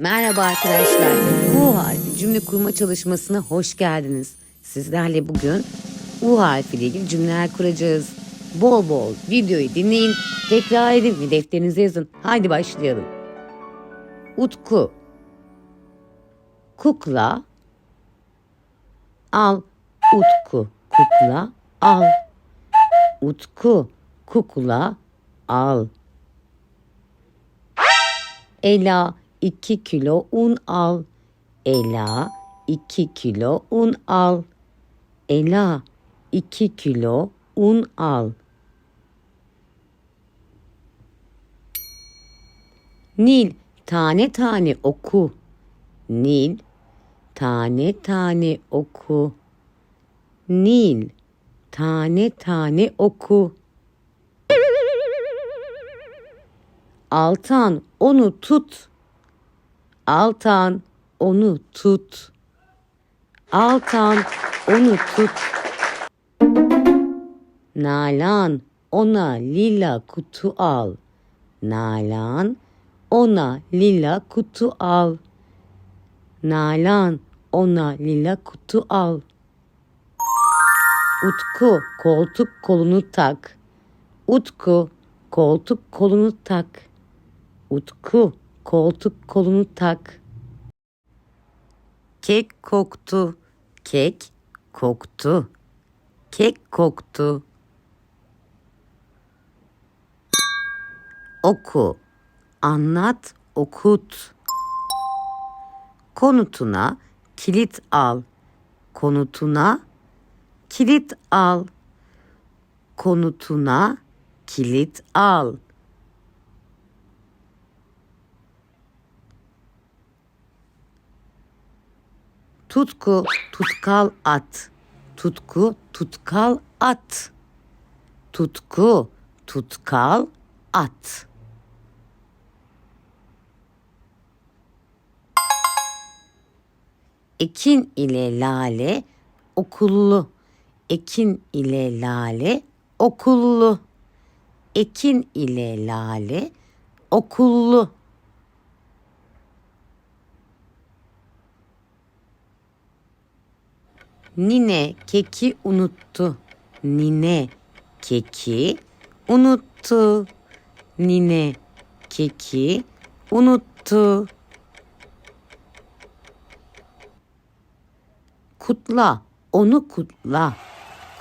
Merhaba arkadaşlar. U harfi cümle kurma çalışmasına hoş geldiniz. Sizlerle bugün U harfi ile ilgili cümleler kuracağız. Bol bol videoyu dinleyin, tekrar edin ve defterinize yazın. Haydi başlayalım. Utku Kukla Al Utku Kukla Al Utku Kukla Al Ela 2 kilo un al. Ela 2 kilo un al. Ela 2 kilo un al. Nil tane tane oku. Nil tane tane oku. Nil tane tane oku. Altan onu tut. Altan onu tut. Altan onu tut. Nalan ona lila kutu al. Nalan ona lila kutu al. Nalan ona lila kutu al. Utku koltuk kolunu tak. Utku koltuk kolunu tak. Utku koltuk kolunu tak. Kek koktu. Kek koktu. Kek koktu. Oku. Anlat, okut. Konutuna kilit al. Konutuna kilit al. Konutuna kilit al. Tutku tutkal at. Tutku tutkal at. Tutku tutkal at. Ekin ile lale okullu. Ekin ile lale okullu. Ekin ile lale okullu. Nine keki unuttu. Nine keki unuttu. Nine keki unuttu. Kutla, onu kutla.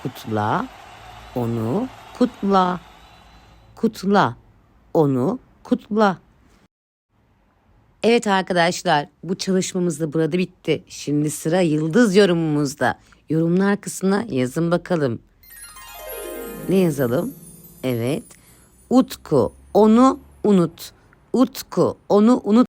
Kutla, onu kutla. Kutla, onu kutla. Evet arkadaşlar bu çalışmamız da burada bitti. Şimdi sıra yıldız yorumumuzda. Yorumlar kısmına yazın bakalım. Ne yazalım? Evet. Utku onu unut. Utku onu unut.